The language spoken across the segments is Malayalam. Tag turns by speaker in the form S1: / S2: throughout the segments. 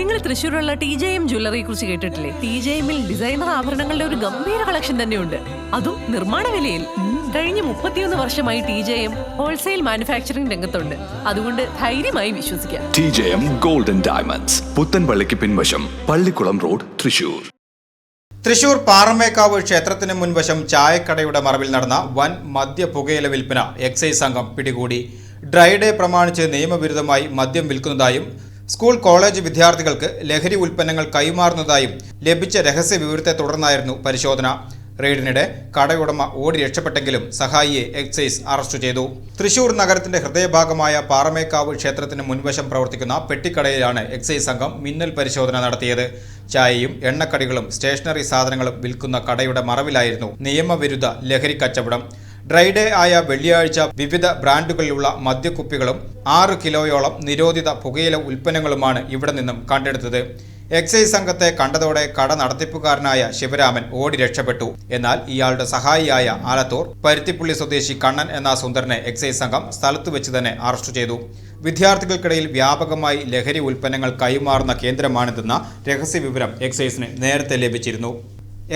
S1: നിങ്ങൾ തൃശ്ശൂരുള്ള ടി ജെ എം ജ്വല്ലറിയെ കുറിച്ച് കേട്ടിട്ടില്ലേ? ടി ജെ എമ്മിൽ ഡിസൈനർ ആഭരണങ്ങളുടെ ഒരു ഗംഭീര കളക്ഷൻ തന്നെയുണ്ട്. അതും നിർമ്മാണ വിലയിൽ. കഴിഞ്ഞ മുപ്പത്തിയൊന്ന് വർഷമായി T J M wholesale manufacturing രംഗത്തുണ്ട്. അതുകൊണ്ട് ധൈര്യമായി വിശ്വസിക്കാം.
S2: T J M golden diamonds പുത്തൻപള്ളിക്ക് പിൻവശം പള്ളിക്കുളം റോഡ് തൃശൂർ
S3: തൃശൂർ പാറമേക്കാവ് ക്ഷേത്രത്തിന് മുൻവശം ചായക്കടയുടെ മറവിൽ നടന്ന വൻ മദ്യ പുകയില വിൽപ്പന എക്സൈസ് സംഘം പിടികൂടി. ഡ്രൈഡേ പ്രമാണിച്ച് നിയമവിരുദ്ധമായി മദ്യം വിൽക്കുന്നതായും സ്കൂൾ കോളേജ് വിദ്യാർത്ഥികൾക്ക് ലഹരി ഉൽപ്പന്നങ്ങൾ കൈമാറുന്നതായും ലഭിച്ച രഹസ്യ വിവരത്തെ തുടർന്നായിരുന്നു പരിശോധന. റെയ്ഡിനിടെ കടയുടമ ഓടി രക്ഷപ്പെട്ടെങ്കിലും സഹായിയെ എക്സൈസ് അറസ്റ്റ് ചെയ്തു. തൃശൂർ നഗരത്തിന്റെ ഹൃദയഭാഗമായ പാറമേക്കാവ് ക്ഷേത്രത്തിന് മുൻവശം പ്രവർത്തിക്കുന്ന പെട്ടിക്കടയിലാണ് എക്സൈസ് സംഘം മിന്നൽ പരിശോധന നടത്തിയത്. ചായയും എണ്ണക്കടികളും സ്റ്റേഷനറി സാധനങ്ങളും വിൽക്കുന്ന കടയുടെ മറവിലായിരുന്നു നിയമവിരുദ്ധ ലഹരി കച്ചവടം. ഡ്രൈ ഡേ ആയ വെള്ളിയാഴ്ച വിവിധ ബ്രാൻഡുകളിലുള്ള മദ്യക്കുപ്പികളും ആറ് കിലോയോളം നിരോധിത പുകയില ഉൽപ്പന്നങ്ങളുമാണ് ഇവിടെ നിന്നും കണ്ടെടുത്തത്. എക്സൈസ് സംഘത്തെ കണ്ടതോടെ കട നടത്തിപ്പുകാരനായ ശിവരാമൻ ഓടി രക്ഷപ്പെട്ടു. എന്നാൽ ഇയാളുടെ സഹായിയായ ആലത്തൂർ പരുത്തിപ്പുള്ളി സ്വദേശി കണ്ണൻ എന്ന സുന്ദരനെ എക്സൈസ് സംഘം സ്ഥലത്ത് വെച്ച് തന്നെ അറസ്റ്റ് ചെയ്തു. വിദ്യാർത്ഥികൾക്കിടയിൽ വ്യാപകമായി ലഹരി ഉൽപ്പന്നങ്ങൾ കൈമാറുന്ന കേന്ദ്രമാണിതെന്ന രഹസ്യ വിവരം എക്സൈസിന് നേരത്തെ ലഭിച്ചിരുന്നു.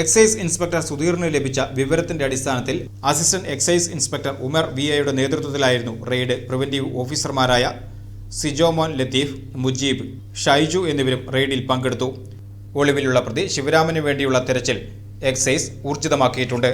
S3: എക്സൈസ് ഇൻസ്പെക്ടർ സുധീറിന് ലഭിച്ച വിവരത്തിന്റെ അടിസ്ഥാനത്തിൽ assistant excise inspector Umar V എയുടെ നേതൃത്വത്തിലായിരുന്നു റെയ്ഡ് പ്രിവന്റീവ് ഓഫീസർമാരായ സിജോമോൻ ലത്തീഫ് മുജീബ് ഷൈജു എന്നിവരും റെയ്ഡിൽ പങ്കെടുത്തു. ഒളിവിലുള്ള പ്രതി ശിവരാമന് വേണ്ടിയുള്ള തെരച്ചിൽ എക്സൈസ് ഊർജിതമാക്കിയിട്ടുണ്ട്.